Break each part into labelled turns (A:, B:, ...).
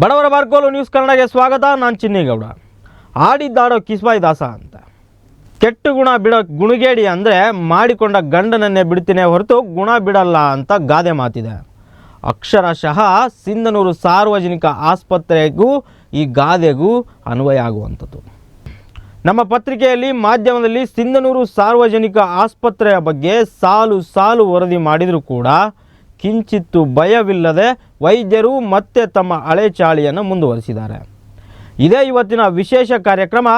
A: ಬಡವರ ಬಾರ್ಕೋಲು ನ್ಯೂಸ್ ಕನ್ನಡಗೆ ಸ್ವಾಗತ, ನಾನು ಚಿನ್ನೇಗೌಡ. ಆಡಿದ್ದಾಡೋ ಕಿಸ್ಬಾಯಿ ದಾಸ ಅಂತ. ಕೆಟ್ಟ ಗುಣ ಬಿಡೋ ಗುಣಗೇಡಿ ಅಂದರೆ ಮಾಡಿಕೊಂಡ ಗಂಡನನ್ನೇ ಬಿಡ್ತೀನಿ ಹೊರತು ಗುಣ ಬಿಡಲ್ಲ ಅಂತ ಗಾದೆ ಮಾತಿದೆ. ಅಕ್ಷರಶಃ ಸಿಂಧನೂರು ಸಾರ್ವಜನಿಕ ಆಸ್ಪತ್ರೆಗೂ ಈ ಗಾದೆಗೂ ಅನ್ವಯ ಆಗುವಂಥದ್ದು. ನಮ್ಮ ಪತ್ರಿಕೆಯಲ್ಲಿ ಮಾಧ್ಯಮದಲ್ಲಿ ಸಿಂಧನೂರು ಸಾರ್ವಜನಿಕ ಆಸ್ಪತ್ರೆಯ ಬಗ್ಗೆ ಸಾಲು ಸಾಲು ವರದಿ ಮಾಡಿದರೂ ಕೂಡ ಕಿಂಚಿತ್ತು ಭಯವಿಲ್ಲದೆ ವೈದ್ಯರು ಮತ್ತೆ ತಮ್ಮ ಹಳೆ ಚಾಳಿಯನ್ನು ಮುಂದುವರಿಸಿದ್ದಾರೆ. ಇದೇ ಇವತ್ತಿನ ವಿಶೇಷ ಕಾರ್ಯಕ್ರಮ,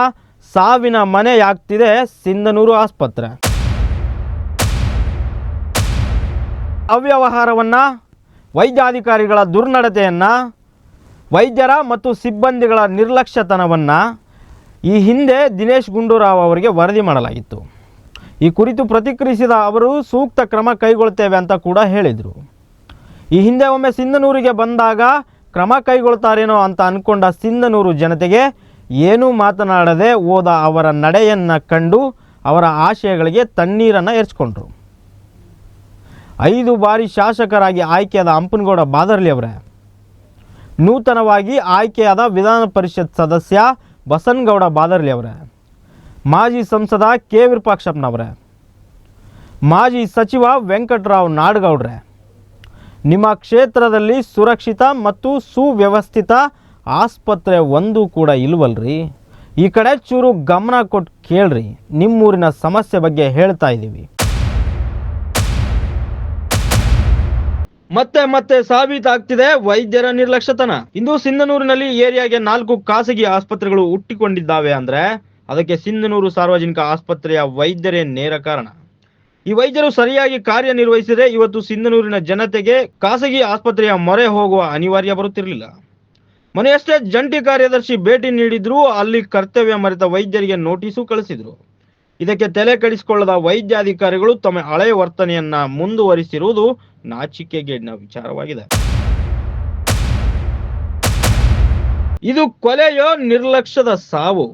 A: ಸಾವಿನ ಮನೆಯಾಗ್ತಿದೆ ಸಿಂಧನೂರು ಆಸ್ಪತ್ರೆ. ಅವ್ಯವಹಾರವನ್ನು, ವೈದ್ಯಾಧಿಕಾರಿಗಳ ದುರ್ನಡತೆಯನ್ನು, ವೈದ್ಯರ ಮತ್ತು ಸಿಬ್ಬಂದಿಗಳ ನಿರ್ಲಕ್ಷ್ಯತನವನ್ನು ಈ ಹಿಂದೆ ದಿನೇಶ್ ಗುಂಡೂರಾವ್ ಅವರಿಗೆ ವರದಿ ಮಾಡಲಾಗಿತ್ತು. ಈ ಕುರಿತು ಪ್ರತಿಕ್ರಿಯಿಸಿದ ಅವರು, ಸೂಕ್ತ ಕ್ರಮ ಕೈಗೊಳ್ತೇವೆ ಅಂತ ಕೂಡ ಹೇಳಿದರು. ಈ ಹಿಂದೆ ಒಮ್ಮೆ ಸಿಂಧನೂರಿಗೆ ಬಂದಾಗ ಕ್ರಮ ಕೈಗೊಳ್ತಾರೇನೋ ಅಂತ ಅಂದ್ಕೊಂಡ ಸಿಂಧನೂರು ಜನತೆಗೆ ಏನೂ ಮಾತನಾಡದೆ ಹೋದ ಅವರ ನಡೆಯನ್ನು ಕಂಡು ಅವರ ಆಶಯಗಳಿಗೆ ತಣ್ಣೀರನ್ನು ಎರಚ್ಕೊಂಡ್ರು. ಐದು ಬಾರಿ ಶಾಸಕರಾಗಿ ಆಯ್ಕೆಯಾದ ಹಂಪನಗೌಡ ಬಾದರ್ಲಿ ಅವರೇ. ನೂತನವಾಗಿ ಆಯ್ಕೆಯಾದ ವಿಧಾನ ಪರಿಷತ್ ಸದಸ್ಯ ಬಸನ್ಗೌಡ ಬಾದರ್ಲಿ ಅವರೇ. ಮಾಜಿ ಸಂಸದ ಕೆ ವಿರೂಪಾಕ್ಷಪ್ಪನವರೇ. ಮಾಜಿ ಸಚಿವ ವೆಂಕಟರಾವ್ ನಾಡಗೌಡ್ರೆ. ನಿಮ್ಮ ಕ್ಷೇತ್ರದಲ್ಲಿ ಸುರಕ್ಷಿತ ಮತ್ತು ಸುವ್ಯವಸ್ಥಿತ ಆಸ್ಪತ್ರೆ ಒಂದು ಕೂಡ ಇಲ್ವಲ್ರಿ? ಈ ಕಡೆ ಚೂರು ಗಮನ ಕೊಟ್ಟು ಕೇಳ್ರಿ, ನಿಮ್ಮೂರಿನ ಸಮಸ್ಯೆ ಬಗ್ಗೆ ಹೇಳ್ತಾ ಇದ್ದೀವಿ ಮತ್ತೆ ಮತ್ತೆ ಸಾಬೀತಾಗ್ತಿದೆ ವೈದ್ಯರ ನಿರ್ಲಕ್ಷ್ಯತನ. ಇಂದು ಸಿಂಧನೂರಿನಲ್ಲಿ ಏರಿಯಾಗೆ ನಾಲ್ಕು ಖಾಸಗಿ ಆಸ್ಪತ್ರೆಗಳು ಹುಟ್ಟಿಕೊಂಡಿದ್ದಾವೆ ಅಂದ್ರೆ, ಅದಕ್ಕೆ ಸಿಂಧನೂರು ಸಾರ್ವಜನಿಕ ಆಸ್ಪತ್ರೆಯ ವೈದ್ಯರೇ ನೇರ ಕಾರಣ. ಈ ವೈದ್ಯರು ಸರಿಯಾಗಿ ಕಾರ್ಯನಿರ್ವಹಿಸಿದರೆ ಇವತ್ತು ಸಿಂಧನೂರಿನ ಜನತೆಗೆ ಖಾಸಗಿ ಆಸ್ಪತ್ರೆಯ ಮೊರೆ ಹೋಗುವ ಅನಿವಾರ್ಯ ಬರುತ್ತಿರಲಿಲ್ಲ. ಮನೆಯಷ್ಟೇ ಜಂಟಿ ಕಾರ್ಯದರ್ಶಿ ಭೇಟಿ ನೀಡಿದ್ರು ಅಲ್ಲಿ ಕರ್ತವ್ಯ ಮರೆತ ವೈದ್ಯರಿಗೆ ನೋಟಿಸು ಕಳಿಸಿದ್ರು. ಇದಕ್ಕೆ ತಲೆ ಕೆಡಿಸಿಕೊಳ್ಳದ ವೈದ್ಯಾಧಿಕಾರಿಗಳು ತಮ್ಮ ಹಳೆಯ ವರ್ತನೆಯನ್ನ ಮುಂದುವರಿಸಿರುವುದು ನಾಚಿಕೆಗೇಡಿನ ವಿಚಾರವಾಗಿದೆ. ಇದು ಕೊಲೆಯೋ ನಿರ್ಲಕ್ಷ್ಯದ ಸಾವು.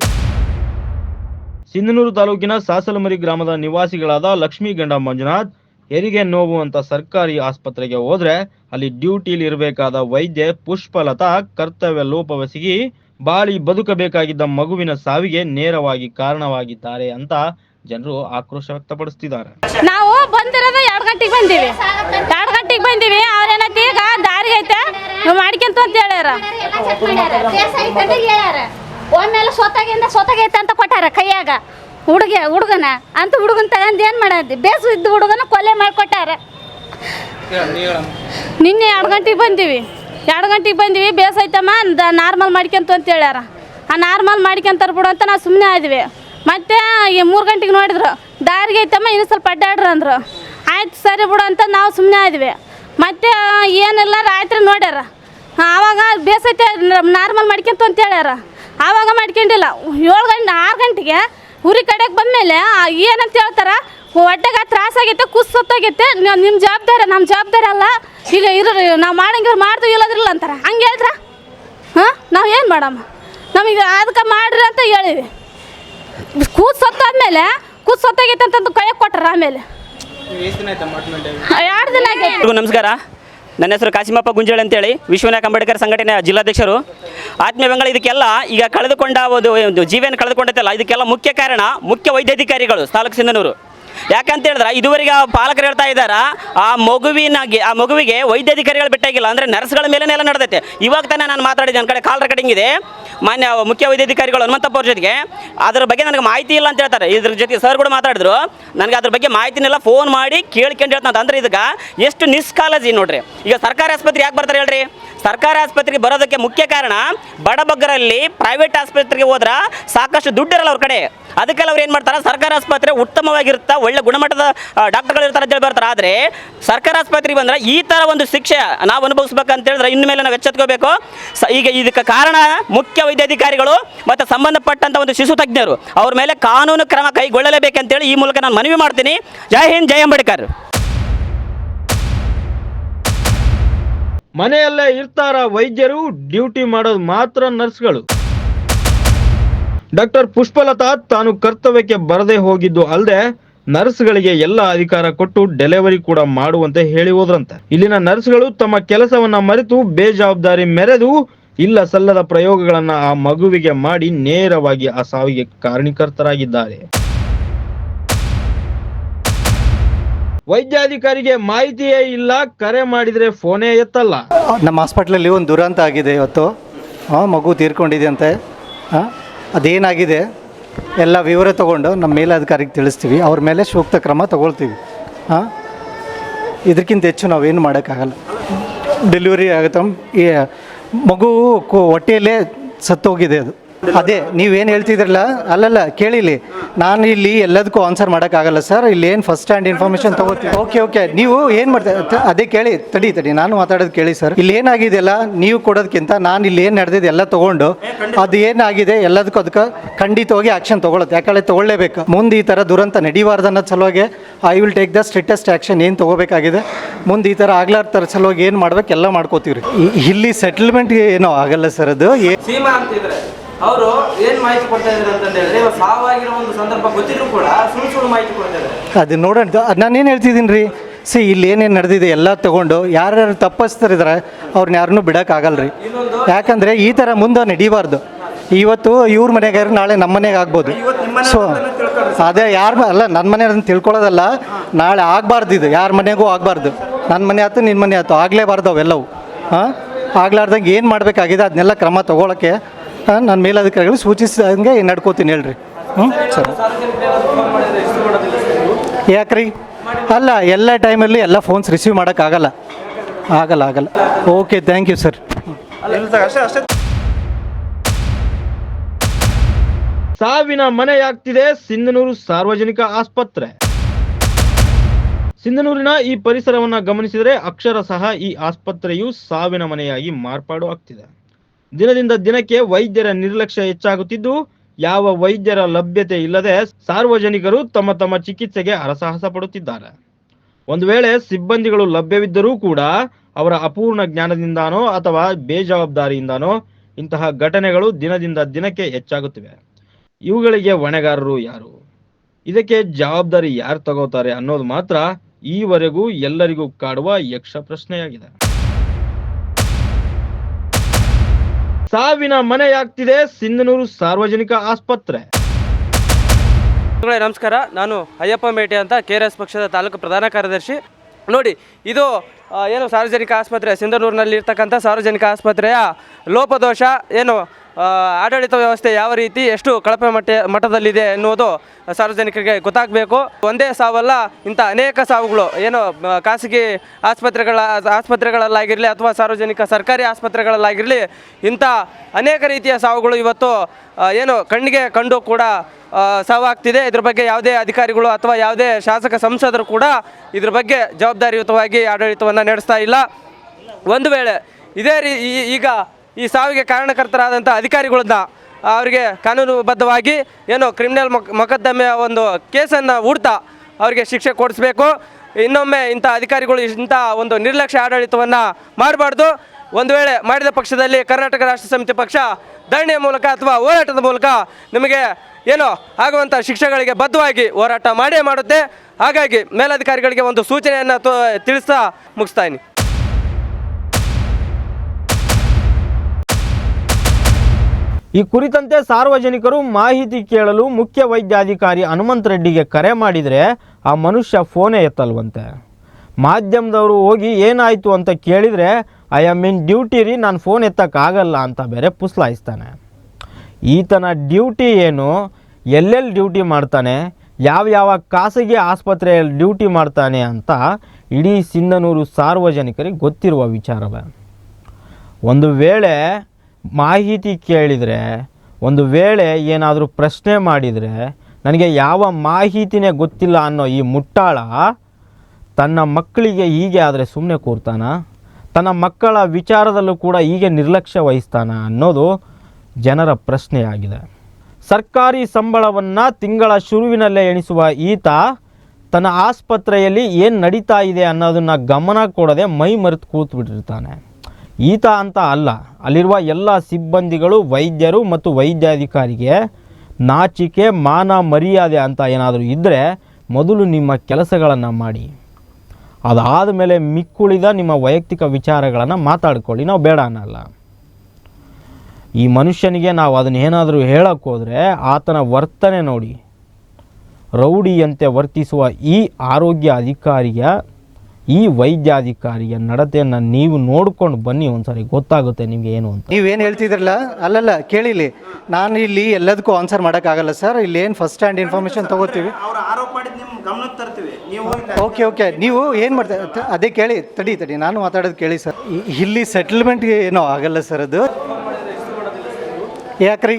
A: ಸಿಂಧನೂರು ತಾಲೂಕಿನ ಸಾಸಲಮರಿ ಗ್ರಾಮದ ನಿವಾಸಿಗಳಾದ ಲಕ್ಷ್ಮೀಗಂಡ ಮಂಜುನಾಥ್ ಹೆರಿಗೆ ನೋವು ಅಂತ ಸರ್ಕಾರಿ ಆಸ್ಪತ್ರೆಗೆ ಹೋದ್ರೆ ಅಲ್ಲಿ ಡ್ಯೂಟಿಲಿ ಇರಬೇಕಾದ ವೈದ್ಯೆ ಪುಷ್ಪಲತಾ ಕರ್ತವ್ಯ ಲೋಪವೆಸಗಿ ಬಾಳಿ ಬದುಕಬೇಕಾಗಿದ್ದ ಮಗುವಿನ ಸಾವಿಗೆ ನೇರವಾಗಿ ಕಾರಣವಾಗಿದ್ದಾರೆ ಅಂತ ಜನರು ಆಕ್ರೋಶ ವ್ಯಕ್ತಪಡಿಸುತ್ತಿದ್ದಾರೆ
B: ನಾವು ಬಂದಿರೋದು ಎರಡು ಗಂಟೆಗೆ ಬಂದೀವಿ. ಎರಡು ಗಂಟೆಗೆ ಬಂದೀವಿ. ಅವ್ರೇನತ್ತೀಗ ಈಗ ದಾರಿ ಐತೆ. ನೀವು ಮಾಡ್ಕೊಂತ ಅಂತ ಹೇಳ್ಯಾರ.
C: ಒಮ್ಮೆಲೆ ಸೊತ್ತಾಗಿಂದ ಸೊತ್ತಾಗೈತೆ ಅಂತ ಕೊಟ್ಟಾರ ಕೈಯಾಗ. ಹುಡುಗ, ಹುಡುಗನ? ಅಂತ ಹುಡುಗನ ತಗೊಂಡು ಏನು ಮಾಡಿ ಬೇಸು ಇದ್ದ ಹುಡುಗನ ಕೊಲೆ ಮಾಡಿಕೊಟ್ಟಾರ.
B: ನಿನ್ನೆ ಎರಡು ಗಂಟೆಗೆ ಬಂದೀವಿ. ಎರಡು ಗಂಟೆಗೆ ಬಂದೀವಿ ಬೇಸೈತಮ್ಮ ನಾರ್ಮಲ್ ಮಾಡ್ಕೊಂತ ಅಂತ ಹೇಳ್ಯಾರ. ಆ ನಾರ್ಮಲ್ ಮಾಡ್ಕೊಂತಾರ ಬಿಡು ಅಂತ ನಾವು ಸುಮ್ಮನೆ ಆದ್ವಿ. ಮತ್ತೆ ಈ ಮೂರು ಗಂಟೆಗೆ ನೋಡಿದ್ರು, ದಾರಿಗೆ ಐತಮ್ಮ, ಇನ್ನೂ ಸ್ವಲ್ಪ ಅಡ್ಡಾಡ್ರಿ ಅಂದರು. ಆಯ್ತು ಸರಿ ಬಿಡು ಅಂತ ನಾವು ಸುಮ್ಮನೆ ಆದ್ವಿ. ಮತ್ತೆ ಏನಿಲ್ಲ, ರಾತ್ರಿ ನೋಡ್ಯಾರ. ಆವಾಗ ಬೇಸೈತೆ ನಾರ್ಮಲ್ ಮಾಡ್ಕೊಂತ ಅಂತ ಹೇಳ್ಯಾರ. ಆವಾಗ ಮಾಡ್ಕೊಂಡಿಲ್ಲ. ಏಳು ಗಂಟೆ ಆರು ಗಂಟೆಗೆ ಉರಿ ಕಡೆಗೆ ಬಂದಮೇಲೆ ಏನಂತ ಹೇಳ್ತಾರ ಹೊಟ್ಟೆಗೆ ತ್ರಾಸಾಗೈತೆ ಕುಸ್ ಸತ್ತೋಗೈತೆ ನಿಮ್ಮ ಜವಾಬ್ದಾರಿ ನಮ್ಮ ಜವಾಬ್ದಾರಿ ಅಲ್ಲ. ಈಗ ಇರೋರು ನಾವು ಮಾಡಂಗಿದ್ರೆ ಮಾಡ್ದು ಇಲ್ಲದ್ರಿಲ್ಲ ಅಂತಾರೆ. ಹಂಗೆ ಹೇಳಿದ್ರ? ಹಾಂ? ನಾವು ಏನು ಮಾಡಮ್ಮ? ನಮಗೆ ಅದಕ್ಕೆ ಮಾಡ್ರಿ ಅಂತ ಹೇಳಿವಿ. ಕೂಸ್ ಸತ್ತಾದ್ಮೇಲೆ ಕೂಸ್ ಸತ್ತೋಗೈತೆ ಅಂತಂದು ಕೈಯಾಗ ಕೊಟ್ರ ಆಮೇಲೆ. ಎರಡು ದಿನ ಆಗೈತೆ
D: ನಮಸ್ಕಾರ. ನನ್ನ ಹೆಸರು ಕಾಸಿಮಪ್ಪ ಗುಂಜಳ ಅಂತೇಳಿ, ವಿಶ್ವನಾಯಕ ಅಂಬೇಡ್ಕರ್ ಸಂಘಟನೆಯ ಜಿಲ್ಲಾಧ್ಯಕ್ಷರು. ಆತ್ಮೀಯ ಬೆಂಗಳ ಇದಕ್ಕೆಲ್ಲ ಈಗ ಕಳೆದುಕೊಂಡ ಒಂದು ಒಂದು ಜೀವನ ಕಳೆದುಕೊಂಡೈತಲ್ಲ ಇದಕ್ಕೆಲ್ಲ ಮುಖ್ಯ ಕಾರಣ ಮುಖ್ಯ ವೈದ್ಯಾಧಿಕಾರಿಗಳು, ತಾಲೂಕು ಸಿಂಧನೂರು. ಯಾಕಂತ ಹೇಳಿದ್ರೆ ಇದುವರೆಗೆ ಆ ಪಾಲಕರು ಹೇಳ್ತಾ ಇದ್ದಾರೆ, ಆ ಮಗುವಿನಾಗಿ ಆ ಮಗುವಿಗೆ ವೈದ್ಯಾಧಿಕಾರಿಗಳು ಬಿಟ್ಟಾಗಿಲ್ಲ ಅಂದರೆ ನರ್ಸ್ಗಳ ಮೇಲೆ ಎಲ್ಲ ನಡೆದೈತೆ. ಇವಾಗ ತಾನೇ ನಾನು ಮಾತಾಡಿದೆ ನನ್ನ ಕಡೆ ಕಾಲ್ ರೆಕಾರ್ಡಿಂಗ್ ಇದೆ. ಮಾನ್ಯ ಮುಖ್ಯ ವೈದ್ಯಾಧಿಕಾರಿಗಳು ಹನುಮಂತಪ್ಪ ಅವ್ರ ಜೊತೆಗೆ. ಅದ್ರ ಬಗ್ಗೆ ನನಗೆ ಮಾಹಿತಿ ಇಲ್ಲ ಅಂತ ಹೇಳ್ತಾರೆ. ಇದ್ರ ಜೊತೆಗೆ ಸರ್ ಕೂಡ ಮಾತಾಡಿದ್ರು. ನನಗೆ ಅದ್ರ ಬಗ್ಗೆ ಮಾಹಿತಿನೆಲ್ಲ ಫೋನ್ ಮಾಡಿ ಕೇಳ್ಕೊಂಡು ಹೇಳ್ತಾನೆ ಅಂದ್ರೆ ಇದಕ್ಕೆ ಎಷ್ಟು ನಿಷ್ಕಾಲಜಿ ನೋಡ್ರಿ. ಈಗ ಸರ್ಕಾರಿ ಆಸ್ಪತ್ರೆ ಯಾಕೆ ಬರ್ತಾರೆ ಹೇಳ್ರಿ? ಸರ್ಕಾರಿ ಆಸ್ಪತ್ರೆಗೆ ಬರೋದಕ್ಕೆ ಮುಖ್ಯ ಕಾರಣ, ಬಡಬಗ್ಗರಲ್ಲಿ ಪ್ರೈವೇಟ್ ಆಸ್ಪತ್ರೆಗೆ ಹೋದ್ರೆ ಸಾಕಷ್ಟು ದುಡ್ಡಿರಲ್ಲ ಅವ್ರ ಕಡೆ. ಅದಕ್ಕೆಲ್ಲ ಅವ್ರು ಏನು ಮಾಡ್ತಾರೆ? ಸರ್ಕಾರಿ ಆಸ್ಪತ್ರೆ ಉತ್ತಮವಾಗಿರುತ್ತಾ, ಒಳ್ಳೆ ಗುಣಮಟ್ಟದ ಡಾಕ್ಟರ್ಗಳು ಇರ್ತಾರೆ ಅಂತ ಹೇಳಿ ಬರ್ತಾರೆ. ಆದರೆ ಸರ್ಕಾರಿ ಆಸ್ಪತ್ರೆಗೆ ಬಂದ್ರೆ ಈ ಥರ ಒಂದು ಶಿಕ್ಷೆ ನಾವು ಅನುಭವಿಸ್ಬೇಕಂತ ಹೇಳಿದ್ರೆ ಇನ್ನು ಮೇಲೆ ನಾವು ಎಚ್ಚೆತ್ಕೋಬೇಕು. ಈಗ ಇದಕ್ಕೆ ಕಾರಣ ಮುಖ್ಯ ವೈದ್ಯಾಧಿಕಾರಿಗಳು ಮತ್ತು ಸಂಬಂಧಪಟ್ಟಂಥ ಒಂದು ಶಿಶು ತಜ್ಞರು, ಅವ್ರ ಮೇಲೆ ಕಾನೂನು ಕ್ರಮ ಕೈಗೊಳ್ಳಲೇಬೇಕಂತೇಳಿ ಈ ಮೂಲಕ ನಾನು ಮನವಿ ಮಾಡ್ತೀನಿ. ಜೈ ಹಿಂದ್, ಜೈ ಅಂಬೇಡ್ಕರ್.
A: ಮನೆಯಲ್ಲೇ ಇರ್ತಾರ ವೈದ್ಯರು, ಡ್ಯೂಟಿ ಮಾಡೋದು ಮಾತ್ರ ನರ್ಸ್ಗಳು. ಡಾಕ್ಟರ್ ಪುಷ್ಪಲತಾ ತಾನು ಕರ್ತವ್ಯಕ್ಕೆ ಬರದೇ ಹೋಗಿದ್ದು ಅಲ್ಲದೆ ನರ್ಸ್ಗಳಿಗೆ ಎಲ್ಲ ಅಧಿಕಾರ ಕೊಟ್ಟು ಡೆಲಿವರಿ ಕೂಡ ಮಾಡುವಂತೆ ಹೇಳಿ ಹೋದ್ರಂತೆ. ಇಲ್ಲಿನ ನರ್ಸ್ಗಳು ತಮ್ಮ ಕೆಲಸವನ್ನ ಮರೆತು ಬೇಜವಾಬ್ದಾರಿ ಮೆರೆದು ಇಲ್ಲ ಸಲ್ಲದ ಪ್ರಯೋಗಗಳನ್ನ ಆ ಮಗುವಿಗೆ ಮಾಡಿ ನೇರವಾಗಿ ಆ ಸಾವಿಗೆ ಕಾರಣೀಕರ್ತರಾಗಿದ್ದಾರೆ. ವೈದ್ಯಾಧಿಕಾರಿಗೆ ಮಾಹಿತಿಯೇ ಇಲ್ಲ, ಕರೆ ಮಾಡಿದ್ರೆ ಫೋನೇ ಎತ್ತಲ್ಲ.
E: ನಮ್ಮ ಹಾಸ್ಪಿಟ್ಲಲ್ಲಿ ಒಂದು ದುರಂತ ಆಗಿದೆ ಇವತ್ತು. ಮಗು ತೀರ್ಕೊಂಡಿದೆ ಅಂತೆ. ಅದೇನಾಗಿದೆ? ಎಲ್ಲ ವಿವರ ತಗೊಂಡು ನಮ್ಮ ಮೇಲಧಿಕಾರಿಗೆ ತಿಳಿಸ್ತೀವಿ. ಅವ್ರ ಮೇಲೆ ಸೂಕ್ತ ಕ್ರಮ ತಗೊಳ್ತೀವಿ. ಹಾಂ? ಇದಕ್ಕಿಂತ ಹೆಚ್ಚು ನಾವೇನು ಮಾಡೋಕ್ಕಾಗಲ್ಲ. ಡೆಲಿವರಿ ಆಗುತ್ತೆ ಈ ಮಗು ಹೊಟ್ಟೆಯಲ್ಲೇ ಸತ್ತೋಗಿದೆ ಅದು. ಅದೇ, ನೀವೇನು ಹೇಳ್ತಿದ್ರಲ್ಲ? ಅಲ್ಲಲ್ಲ, ಕೇಳಿಲಿ. ನಾನು ಇಲ್ಲಿ ಎಲ್ಲದಕ್ಕೂ ಆನ್ಸರ್ ಮಾಡೋಕ್ಕಾಗಲ್ಲ ಸರ್ ಇಲ್ಲಿ ಏನು ಫಸ್ಟ್ ಹ್ಯಾಂಡ್ ಇನ್ಫಾರ್ಮೇಷನ್ ತಗೋತೀವಿ ಓಕೆ ಓಕೆ ನೀವು ಏನು ಮಾಡ್ತಾ ಅದೇ ಕೇಳಿ, ತಡಿ ತಡಿ. ನಾನು ಮಾತಾಡೋದು ಕೇಳಿ ಸರ್ ಇಲ್ಲಿ ಏನಾಗಿದೆಯಲ್ಲ ನೀವು ಕೊಡೋದಕ್ಕಿಂತ ನಾನು ಇಲ್ಲಿ ಏನು ನಡೆದಿದೆ ಎಲ್ಲ ತೊಗೊಂಡು, ಅದು ಏನಾಗಿದೆ ಎಲ್ಲದಕ್ಕೂ ಅದಕ್ಕೆ ಖಂಡಿತವಾಗಿ ಆ್ಯಕ್ಷನ್ ತೊಗೊಳುತ್ತೆ. ಯಾಕಂದ್ರೆ ತೊಗೊಳ್ಳೇಬೇಕು. ಮುಂದೆ ಈ ಥರ ದುರಂತ ನಡೀಬಾರ್ದು ಅನ್ನೋ ಸಲುವಾಗಿ I will take the strictest action ಏನು ತೊಗೋಬೇಕಾಗಿದೆ? ಮುಂದೆ ಈ ಥರ ಆಗ್ಲಾರ್ದ ಸಲುವಾಗಿ ಏನು ಮಾಡ್ಬೇಕು? ಎಲ್ಲ ಮಾಡ್ಕೋತೀವಿ ಇಲ್ಲಿ ಸೆಟಲ್ಮೆಂಟ್ ಏನೋ ಆಗಲ್ಲ ಸರ್ ಅದು.
F: ಸೀಮಾ ಅಂತಿದ್ರೆ. ಅವರು ಏನ್ ಮಾಹಿತಿ ಕೊಡ್ತಾ ಇದ್ರು ಅಂತ ಹೇಳಿದ್ರೆ ಇವಾಗ ಸಾವಾಗಿರೋ ಒಂದು ಸಂದರ್ಭ ಗೊತ್ತಿದ್ರು ಕೂಡ ಸುಳ್ಳು ಸುಳ್ಳು ಮಾಹಿತಿ ಕೊಡ್ತಾ ಇದ್ದಾರೆ.
E: ಅದು ನೋಡೋಣ. ನಾನೇನು ಹೇಳ್ತಿದ್ದೀನಿ ರೀ ಸಿ ಇಲ್ಲಿ ಏನೇನು ನಡೆದಿದೆ ಎಲ್ಲ ತಗೊಂಡು ಯಾರ್ಯಾರು ತಪ್ಪಿಸ್ತಾರಿದ್ರೆ ಅವ್ರನ್ನ ಯಾರನ್ನೂ ಬಿಡೋಕ್ಕಾಗಲ್ಲ ರೀ ಯಾಕಂದರೆ ಈ ಥರ ಮುಂದೆ ನಡೀಬಾರ್ದು. ಇವತ್ತು ಇವ್ರ ಮನೆಗೆ ನಾಳೆ ನಮ್ಮ ಮನೆಗೆ ಆಗ್ಬೋದು. ಸೊ ಅದೇ ಯಾರ ಅಲ್ಲ ನನ್ನ ಮನೆ ಅದನ್ನು ತಿಳ್ಕೊಳ್ಳೋದಲ್ಲ ನಾಳೆ ಆಗಬಾರ್ದು ಇದು. ಯಾರ ಮನೆಗೂ ಆಗಬಾರ್ದು. ನನ್ನ ಮನೆ ಆಯ್ತು ನಿನ್ನ ಮನೆ ಆಯ್ತು ಆಗಲೇಬಾರ್ದು ಅವೆಲ್ಲವೂ. ಹಾಂ? ಆಗ್ಲಾರ್ದಂಗೆ ಏನು ಮಾಡಬೇಕಾಗಿದೆ ಅದನ್ನೆಲ್ಲ ಕ್ರಮ ತೊಗೊಳಕ್ಕೆ ನಾನು ಮೇಲಧಿಕಾರಿಗಳು ಸೂಚಿಸಿದಂಗೆ ನಡ್ಕೋತೀನಿ, ಹೇಳ್ರಿ. ಹ್ಞೂ ಸರ್. ಯಾಕ್ರಿ? ಅಲ್ಲ, ಎಲ್ಲ ಟೈಮಲ್ಲಿ ಎಲ್ಲ ಫೋನ್ಸ್ ರಿಸೀವ್ ಮಾಡೋಕ್ಕಾಗಲ್ಲ ಆಗಲ್ಲ. ಆಗಲ್ಲ ಓಕೆ ಥ್ಯಾಂಕ್ ಯು ಸರ್
A: ಸಾವಿನ ಮನೆಯಾಗ್ತಿದೆ ಸಿಂಧನೂರು ಸಾರ್ವಜನಿಕ ಆಸ್ಪತ್ರೆ. ಸಿಂಧನೂರಿನ ಈ ಪರಿಸರವನ್ನ ಗಮನಿಸಿದರೆ ಅಕ್ಷರ ಸಹ ಈ ಆಸ್ಪತ್ರೆಯು ಸಾವಿನ ಮನೆಯಾಗಿ ಮಾರ್ಪಾಡು ಆಗ್ತಿದೆ. ದಿನದಿಂದ ದಿನಕ್ಕೆ ವೈದ್ಯರ ನಿರ್ಲಕ್ಷ್ಯ ಹೆಚ್ಚಾಗುತ್ತಿದ್ದು, ಯಾವ ವೈದ್ಯರ ಲಭ್ಯತೆ ಇಲ್ಲದೆ ಸಾರ್ವಜನಿಕರು ತಮ್ಮ ತಮ್ಮ ಚಿಕಿತ್ಸೆಗೆ ಹರಸಾಹಸ ಪಡುತ್ತಿದ್ದಾರೆ. ಒಂದು ವೇಳೆ ಸಿಬ್ಬಂದಿಗಳು ಲಭ್ಯವಿದ್ದರೂ ಕೂಡ ಅವರ ಅಪೂರ್ಣ ಜ್ಞಾನದಿಂದಾನೋ ಅಥವಾ ಬೇಜವಾಬ್ದಾರಿಯಿಂದಾನೋ ಇಂತಹ ಘಟನೆಗಳು ದಿನದಿಂದ ದಿನಕ್ಕೆ ಹೆಚ್ಚಾಗುತ್ತಿವೆ. ಇವುಗಳಿಗೆ ಹೊಣೆಗಾರರು ಯಾರು? ಇದಕ್ಕೆ ಜವಾಬ್ದಾರಿ ಯಾರು ತಗೋತಾರೆ ಅನ್ನೋದು ಮಾತ್ರ ಈವರೆಗೂ ಎಲ್ಲರಿಗೂ ಕಾಡುವ ಯಕ್ಷ ಪ್ರಶ್ನೆಯಾಗಿದೆ. ಸಾವಿನ ಮನೆಯಾಗ್ತಿದೆ ಸಿಂಧನೂರು ಸಾರ್ವಜನಿಕ ಆಸ್ಪತ್ರೆ.
F: ನಮಸ್ಕಾರ. ನಾನು ಅಯ್ಯಪ್ಪ ಮೇಟೆ ಅಂತ ಕೆ ಪಕ್ಷದ ತಾಲೂಕು ಪ್ರಧಾನ ಕಾರ್ಯದರ್ಶಿ. ನೋಡಿ, ಇದು ಏನು ಸಾರ್ವಜನಿಕ ಆಸ್ಪತ್ರೆ ಸಿಂಧನೂರಿನಲ್ಲಿ ಇರ್ತಕ್ಕಂಥ ಸಾರ್ವಜನಿಕ ಆಸ್ಪತ್ರೆಯ ಲೋಪದೋಷ, ಏನು ಆಡಳಿತ ವ್ಯವಸ್ಥೆ ಯಾವ ರೀತಿ, ಎಷ್ಟು ಕಳಪೆ ಮಟ್ಟ, ಮಟ್ಟದಲ್ಲಿದೆ ಎನ್ನುವುದು ಸಾರ್ವಜನಿಕರಿಗೆ ಗೊತ್ತಾಗಬೇಕು. ಒಂದೇ ಸಾವಲ್ಲ, ಇಂಥ ಅನೇಕ ಸಾವುಗಳು. ಏನು ಖಾಸಗಿ ಆಸ್ಪತ್ರೆಗಳ, ಆಸ್ಪತ್ರೆಗಳಲ್ಲಾಗಿರಲಿ ಅಥವಾ ಸಾರ್ವಜನಿಕ ಸರ್ಕಾರಿ ಆಸ್ಪತ್ರೆಗಳಲ್ಲಾಗಿರಲಿ, ಇಂಥ ಅನೇಕ ರೀತಿಯ ಸಾವುಗಳು ಇವತ್ತು ಏನು ಕಣ್ಣಿಗೆ ಕಂಡು ಕೂಡ ಸಾವಾಗ್ತಿದೆ. ಇದ್ರ ಬಗ್ಗೆ ಯಾವುದೇ ಅಧಿಕಾರಿಗಳು ಅಥವಾ ಯಾವುದೇ ಶಾಸಕ, ಸಂಸದರು ಕೂಡ ಇದ್ರ ಬಗ್ಗೆ ಜವಾಬ್ದಾರಿಯುತವಾಗಿ ಆಡಳಿತವನ್ನು ನಡೆಸ್ತಾ ಇಲ್ಲ. ಒಂದು ವೇಳೆ ಇದೇ ರೀ ಈಗ ಈ ಸಾವಿಗೆ ಕಾರಣಕರ್ತರಾದಂಥ ಅಧಿಕಾರಿಗಳನ್ನ ಅವರಿಗೆ ಕಾನೂನುಬದ್ಧವಾಗಿ ಏನು ಕ್ರಿಮಿನಲ್ ಮೊಕ್ ಮೊಕದ್ದಮೆಯ ಒಂದು ಕೇಸನ್ನು ಹೂಡ್ತಾ ಅವರಿಗೆ ಶಿಕ್ಷೆ ಕೊಡಿಸ್ಬೇಕು. ಇನ್ನೊಮ್ಮೆ ಇಂಥ ಅಧಿಕಾರಿಗಳು ಇಂಥ ಒಂದು ನಿರ್ಲಕ್ಷ್ಯ ಆಡಳಿತವನ್ನು ಮಾಡಬಾರ್ದು. ಒಂದು ವೇಳೆ ಮಾಡಿದ ಪಕ್ಷದಲ್ಲಿ ಕರ್ನಾಟಕ ರಾಷ್ಟ್ರ ಸಮಿತಿ ಪಕ್ಷ ಧರಣಿಯ ಮೂಲಕ ಅಥವಾ ಹೋರಾಟದ ಮೂಲಕ ನಿಮಗೆ ಏನು ಆಗುವಂಥ ಶಿಕ್ಷೆಗಳಿಗೆ ಬದ್ಧವಾಗಿ ಹೋರಾಟ ಮಾಡೇ ಮಾಡುತ್ತೆ. ಹಾಗಾಗಿ ಮೇಲಧಿಕಾರಿಗಳಿಗೆ ಒಂದು ಸೂಚನೆಯನ್ನು ತಿಳಿಸ್ತಾ ಮುಗಿಸ್ತಾ
A: ಈ ಕುರಿತಂತೆ ಸಾರ್ವಜನಿಕರು ಮಾಹಿತಿ ಕೇಳಲು ಮುಖ್ಯ ವೈದ್ಯಾಧಿಕಾರಿ ಹನುಮಂತ ರೆಡ್ಡಿಗೆ ಕರೆ ಮಾಡಿದರೆ ಆ ಮನುಷ್ಯ ಫೋನೇ ಎತ್ತಲ್ವಂತೆ. ಮಾಧ್ಯಮದವರು ಹೋಗಿ ಏನಾಯಿತು ಅಂತ ಕೇಳಿದರೆ, ಐ ಆಮ್ ಇನ್ ಡ್ಯೂಟಿ ರೀ, ನಾನು ಫೋನ್ ಎತ್ತಕ್ಕಾಗಲ್ಲ ಅಂತ ಬೇರೆ ಪುಸ್ಲಾಯಿಸ್ತಾನೆ. ಈತನ ಡ್ಯೂಟಿ ಏನು? ಎಲ್ಲೆಲ್ಲಿ ಡ್ಯೂಟಿ ಮಾಡ್ತಾನೆ? ಯಾವ ಯಾವ ಖಾಸಗಿ ಆಸ್ಪತ್ರೆಯಲ್ಲಿ ಡ್ಯೂಟಿ ಮಾಡ್ತಾನೆ ಅಂತ ಇಡೀ ಸಿಂಧನೂರು ಸಾರ್ವಜನಿಕರಿಗೆ ಗೊತ್ತಿರುವ ವಿಚಾರವೇ. ಒಂದು ವೇಳೆ ಮಾಹಿತಿ ಕೇಳಿದರೆ, ಒಂದು ವೇಳೆ ಏನಾದರೂ ಪ್ರಶ್ನೆ ಮಾಡಿದರೆ, ನನಗೆ ಯಾವ ಮಾಹಿತಿನೇ ಗೊತ್ತಿಲ್ಲ ಅನ್ನೋ ಈ ಮುಟ್ಟಾಳ ತನ್ನ ಮಕ್ಕಳಿಗೆ ಹೀಗೆ ಆದರೆ ಸುಮ್ಮನೆ ಕೂರ್ತಾನ? ತನ್ನ ಮಕ್ಕಳ ವಿಚಾರದಲ್ಲೂ ಕೂಡ ಹೀಗೆ ನಿರ್ಲಕ್ಷ್ಯ ವಹಿಸ್ತಾನ ಅನ್ನೋದು ಜನರ ಪ್ರಶ್ನೆಯಾಗಿದೆ. ಸರ್ಕಾರಿ ಸಂಬಳವನ್ನು ತಿಂಗಳ ಶುರುವಿನಲ್ಲೇ ಎಣಿಸುವ ಈತ ತನ್ನ ಆಸ್ಪತ್ರೆಯಲ್ಲಿ ಏನು ನಡೀತಾ ಇದೆ ಅನ್ನೋದನ್ನು ಗಮನ ಕೊಡದೆ ಮೈ ಮರೆತು ಕೂತ್ಬಿಟ್ಟಿರ್ತಾನೆ. ಈತ ಅಂತ ಅಲ್ಲ. ಅಲ್ಲಿರುವ ಎಲ್ಲ ಸಿಬ್ಬಂದಿಗಳು, ವೈದ್ಯರು ಮತ್ತು ವೈದ್ಯಾಧಿಕಾರಿಗೆ ನಾಚಿಕೆ, ಮಾನ ಮರ್ಯಾದೆ ಅಂತ ಏನಾದರೂ ಇದ್ದರೆ ಮೊದಲು ನಿಮ್ಮ ಕೆಲಸಗಳನ್ನು ಮಾಡಿ. ಅದಾದ ಮೇಲೆ ಮಿಕ್ಕುಳಿದ ನಿಮ್ಮ ವೈಯಕ್ತಿಕ ವಿಚಾರಗಳನ್ನು ಮಾತಾಡ್ಕೊಳ್ಳಿ. ನಾವು ಬೇಡ ಅನ್ನಲ್ಲ. ಈ ಮನುಷ್ಯನಿಗೆ ನಾವು ಅದನ್ನ ಏನಾದರೂ ಹೇಳಕ್ಕೆ ಹೋದರೆ ಆತನ ವರ್ತನೆ ನೋಡಿ. ರೌಡಿಯಂತೆ ವರ್ತಿಸುವ ಈ ಆರೋಗ್ಯ ಅಧಿಕಾರಿಯ ಈ ವೈದ್ಯಾಧಿಕಾರಿಯ ನಡತೆಯನ್ನು ನೀವು ನೋಡ್ಕೊಂಡು ಬನ್ನಿ ಒಂದ್ಸರಿ, ಗೊತ್ತಾಗುತ್ತೆ ನಿಮಗೆ ಏನು ಅಂತ.
E: ನೀವೇನು ಹೇಳ್ತಿದ್ರಲ್ಲ? ಅಲ್ಲಲ್ಲ, ಕೇಳಿಲಿ. ನಾನು ಇಲ್ಲಿ ಎಲ್ಲದಕ್ಕೂ ಆನ್ಸರ್ ಮಾಡೋಕ್ಕಾಗಲ್ಲ ಸರ್ ಇಲ್ಲಿ ಏನು ಫಸ್ಟ್ ಹ್ಯಾಂಡ್ ಇನ್ಫಾರ್ಮೇಷನ್ ತಗೋತೀವಿ. ಓಕೆ ಓಕೆ ನೀವು ಏನು ಮಾಡ್ತಾರೆ ಅದೇ ಕೇಳಿ, ತಡಿ ತಡಿ. ನಾನು ಮಾತಾಡೋದು ಕೇಳಿ ಸರ್ ಇಲ್ಲಿ ಸೆಟಲ್ಮೆಂಟ್ಗೆ ಏನೋ ಆಗಲ್ಲ ಸರ್ ಅದು. ಯಾಕ್ರಿ?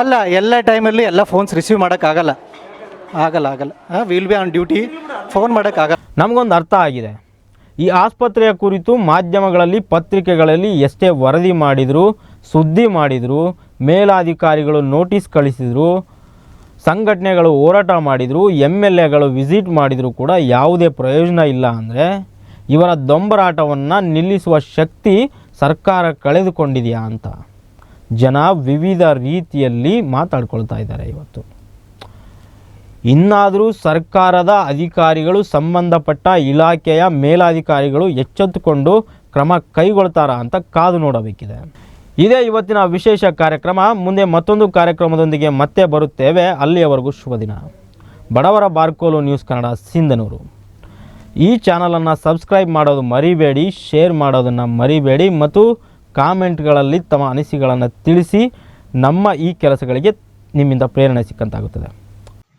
E: ಅಲ್ಲ, ಎಲ್ಲ ಟೈಮಲ್ಲಿ ಎಲ್ಲ ಫೋನ್ಸ್ ರಿಸೀವ್ ಮಾಡೋಕ್ಕಾಗಲ್ಲ. ಆಗಲ್ಲ ಆಗಲ್ಲ. Will be on duty phone ಮಾಡೋಕ್ಕಾಗಲ್ಲ
A: ನಮಗೊಂದು ಅರ್ಥ ಆಗಿದೆ. ಈ ಆಸ್ಪತ್ರೆಯ ಕುರಿತು ಮಾಧ್ಯಮಗಳಲ್ಲಿ, ಪತ್ರಿಕೆಗಳಲ್ಲಿ ಎಷ್ಟೇ ವರದಿ ಮಾಡಿದರೂ, ಸುದ್ದಿ ಮಾಡಿದರೂ, ಮೇಲಾಧಿಕಾರಿಗಳು ನೋಟಿಸ್ ಕಳಿಸಿದರು, ಸಂಘಟನೆಗಳು ಹೋರಾಟ ಮಾಡಿದರು ಎಂ ಎಲ್ ಎಗಳು ವಿಸಿಟ್ ಮಾಡಿದರೂ ಕೂಡ ಯಾವುದೇ ಪ್ರಯೋಜನ ಇಲ್ಲ ಅಂದರೆ ಇವರ ದೊಂಬರಾಟವನ್ನು ನಿಲ್ಲಿಸುವ ಶಕ್ತಿ ಸರ್ಕಾರ ಕಳೆದುಕೊಂಡಿದೆಯಾ ಅಂತ ಜನ ವಿವಿಧ ರೀತಿಯಲ್ಲಿ ಮಾತಾಡ್ಕೊಳ್ತಾ ಇದ್ದಾರೆ ಇವತ್ತು. ಇನ್ನಾದರೂ ಸರ್ಕಾರದ ಅಧಿಕಾರಿಗಳು ಸಂಬಂಧಪಟ್ಟ ಇಲಾಖೆಯ ಮೇಲಾಧಿಕಾರಿಗಳು ಎಚ್ಚೆತ್ತುಕೊಂಡು ಕ್ರಮ ಕೈಗೊಳ್ತಾರಾ ಅಂತ ಕಾದು ನೋಡಬೇಕಿದೆ. ಇದೇ ಇವತ್ತಿನ ವಿಶೇಷ ಕಾರ್ಯಕ್ರಮ. ಮುಂದೆ ಮತ್ತೊಂದು ಕಾರ್ಯಕ್ರಮದೊಂದಿಗೆ ಮತ್ತೆ ಬರುತ್ತೇವೆ. ಅಲ್ಲಿಯವರೆಗೂ ಶುಭ ದಿನ. ಬಡವರ ಬಾರ್ಕೋಲು ನ್ಯೂಸ್ ಕನ್ನಡ ಸಿಂಧನೂರು. ಈ ಚಾನಲನ್ನು ಸಬ್ಸ್ಕ್ರೈಬ್ ಮಾಡೋದು ಮರಿಬೇಡಿ, ಶೇರ್ ಮಾಡೋದನ್ನು ಮರಿಬೇಡಿ ಮತ್ತು ಕಾಮೆಂಟ್ಗಳಲ್ಲಿ ತಮ್ಮ ಅನಿಸಿಕೆಗಳನ್ನು ತಿಳಿಸಿ ನಮ್ಮ ಈ ಕೆಲಸಗಳಿಗೆ ನಿಮ್ಮಿಂದ ಪ್ರೇರಣೆ ಸಿಕ್ಕಂತಾಗುತ್ತದೆ.